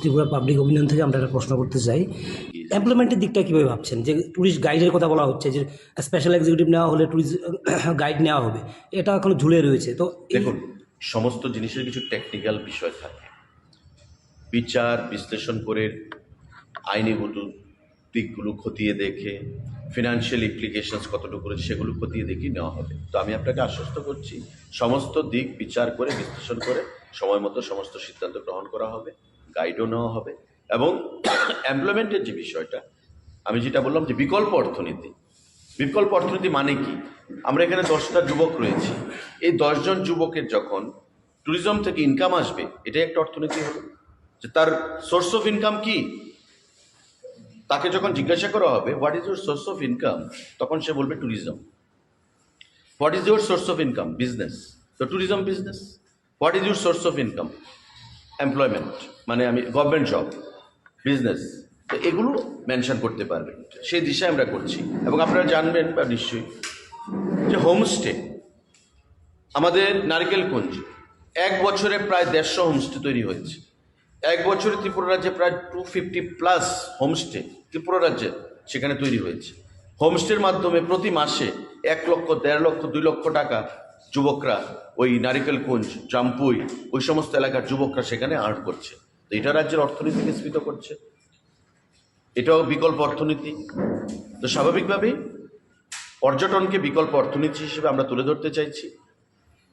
Tripura public অভিযান থেকে আমরা একটা প্রশ্ন করতে চাই। এমপ্লয়মেন্টের দিকটা কীভাবে ভাবছেন? যে ট্যুরিস্ট গাইডের কথা বলা হচ্ছে, যে স্পেশাল এক্সিকিউটিভ নেওয়া হলে ট্যুরিস্ট গাইড নেওয়া হবে, এটা এখনও ঝুলে রয়েছে। তো দেখুন, সমস্ত জিনিসের কিছু টেকনিক্যাল বিষয় থাকে। বিচার, বিশ্লেষণ করে আইনিগত দিকগুলো খতিয়ে দেখে ফিনান্সিয়াল ইমপ্লিকেশনস কতটুকু রয়েছে সেগুলো খতিয়ে দেখে নেওয়া হবে। তো আমি আপনাকে আশ্বস্ত করছি, সমস্ত দিক বিচার করে, বিশ্লেষণ করে, সময় মতো সমস্ত সিদ্ধান্ত গ্রহণ করা হবে। গাইডও নেওয়া হবে। এবং এমপ্লয়মেন্টের যে বিষয়টা, আমি যেটা বললাম যে বিকল্প অর্থনীতি। বিকল্প অর্থনীতি মানে কি? আমরা এখানে দশটা যুবক রয়েছি। এই দশজন যুবকের যখন ট্যুরিজম থেকে ইনকাম আসবে, এটাই একটা অর্থনীতি হলো যে তার সোর্স অফ ইনকাম কি? তাকে যখন জিজ্ঞাসা করা হবে what is your source of income তখন সে বলবে tourism what is your source of income business তো tourism business what is your source of income employment মানে আমি গভর্নমেন্ট জব বিজনেস তো এগুলো মেনশন করতে পারবেন। সেই দিশায় আমরা করছি। এবং আপনারা জানবেন বা নিশ্চয়ই যে হোমস্টে আমাদের নারকেল কুঞ্জ এক বছরে প্রায় দেড়শো হোমস্টে তৈরি হয়েছে। এক বছরে ত্রিপুরা রাজ্যে প্রায় two fifty plus homestay Tripura রাজ্যে সেখানে তৈরি হয়েছে। হোমস্টের মাধ্যমে প্রতি মাসে এক লক্ষ, দেড় লক্ষ, দুই লক্ষ টাকা যুবকরা, ওই নারিকেল কুঞ্জ, জাম্পুই, ওই সমস্ত এলাকার যুবকরা সেখানে আর্ন করছে। তো এটা রাজ্যের অর্থনীতিকে স্ফীত করছে। এটাও বিকল্প অর্থনীতি। তো স্বাভাবিকভাবেই পর্যটনকে বিকল্প অর্থনীতি হিসেবে আমরা তুলে ধরতে চাইছি।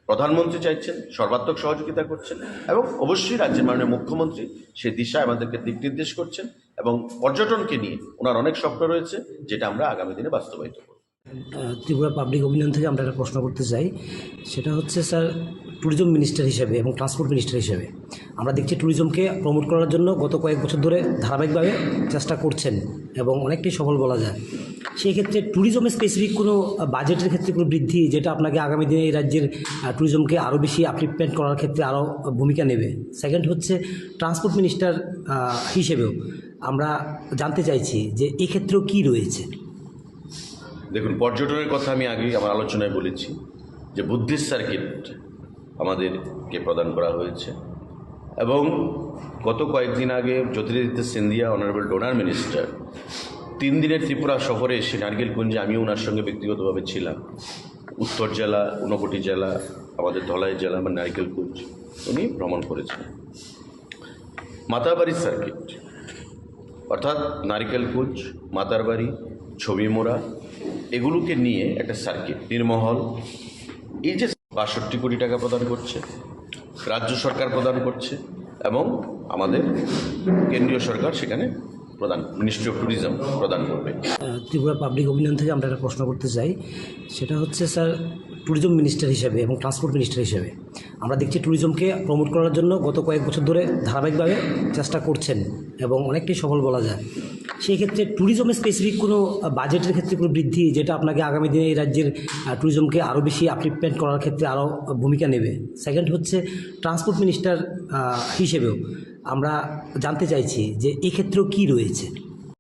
প্রধানমন্ত্রী চাইছেন, সর্বাত্মক সহযোগিতা করছেন এবং অবশ্যই রাজ্যের মাননীয় মুখ্যমন্ত্রী সে দিশায় আমাদেরকে দিক নির্দেশ করছেন এবং পর্যটনকে নিয়ে ওনার অনেক স্বপ্ন রয়েছে, যেটা আমরা আগামী দিনে বাস্তবায়িত করব। ত্রিপুরা পাবলিক অভিযান থেকে আমরা একটা প্রশ্ন করতে চাই। সেটা হচ্ছে স্যার ট্যুরিজম মিনিস্টার হিসেবে এবং ট্রান্সপোর্ট মিনিস্টার হিসেবে আমরা দেখছি ট্যুরিজমকে প্রমোট করার জন্য গত কয়েক বছর ধরে ধারাবাহিকভাবে চেষ্টা করছেন এবং অনেকটাই সফল বলা যায়। সেই ক্ষেত্রে ট্যুরিজমের স্পেসিফিক কোনো বাজেটের ক্ষেত্রে কোনো বৃদ্ধি যেটা আপনাকে আগামী দিনে এই রাজ্যের ট্যুরিজমকে আরও বেশি আপলিপমেন্ট করার ক্ষেত্রে আরও ভূমিকা নেবে? সেকেন্ড হচ্ছে ট্রান্সপোর্ট মিনিস্টার হিসেবেও আমরা জানতে চাইছি যে এক্ষেত্রেও কী রয়েছে? দেখুন, পর্যটনের কথা আমি আগেই আমার আলোচনায় বলেছি যে বুদ্ধিস্ট সার্কিট আমাদেরকে প্রদান করা হয়েছে। এবং গত কয়েকদিন আগে Jyotiraditya Scindia honourable DoNER minister তিন দিনের ত্রিপুরা সফরে এসে নারকেলকুঞ্জে আমিও ওনার সঙ্গে ব্যক্তিগতভাবে ছিলাম। উত্তর জেলা, ঊনকোটি জেলা, আমাদের ধলাই জেলা বা নারকেলকুঞ্জ, উনি ভ্রমণ করেছেন। মাতাবাড়ি সার্কিট, অর্থাৎ নারিকেলকুঞ্জ, মাতারবাড়ি, ছবি ছবিমোড়া এগুলোকে নিয়ে একটা সার্কিট নির্মহল। এই যে বাষট্টি কোটি টাকা প্রদান করছে, রাজ্য সরকার প্রদান করছে এবং আমাদের কেন্দ্রীয় সরকার সেখানে প্রদান মিনিস্ট্রি অফ ট্যুরিজম প্রদান করবে। ত্রিপুরা পাবলিক অভিযান থেকে আমরা একটা প্রশ্ন করতে চাই। সেটা হচ্ছে, স্যার ট্যুরিজম মিনিস্টার হিসেবে এবং ট্রান্সপোর্ট মিনিস্টার হিসেবে। আমরা দেখছি ট্যুরিজমকে প্রমোট করার জন্য গত কয়েক বছর ধরে ধারাবাহিকভাবে চেষ্টা করছেন এবং অনেকটাই সফল বলা যায়। সেই ক্ষেত্রে ট্যুরিজমের স্পেসিফিক কোনো বাজেটের ক্ষেত্রে কোনো বৃদ্ধি যেটা আপনাকে আগামী দিনে এই রাজ্যের ট্যুরিজমকে আরও বেশি আপলিপমেন্ট করার ক্ষেত্রে আরও ভূমিকা নেবে। সেকেন্ড হচ্ছে ট্রান্সপোর্ট মিনিস্টার হিসেবেও আমরা জানতে চাইছি যে এক্ষেত্রেও কী রয়েছে।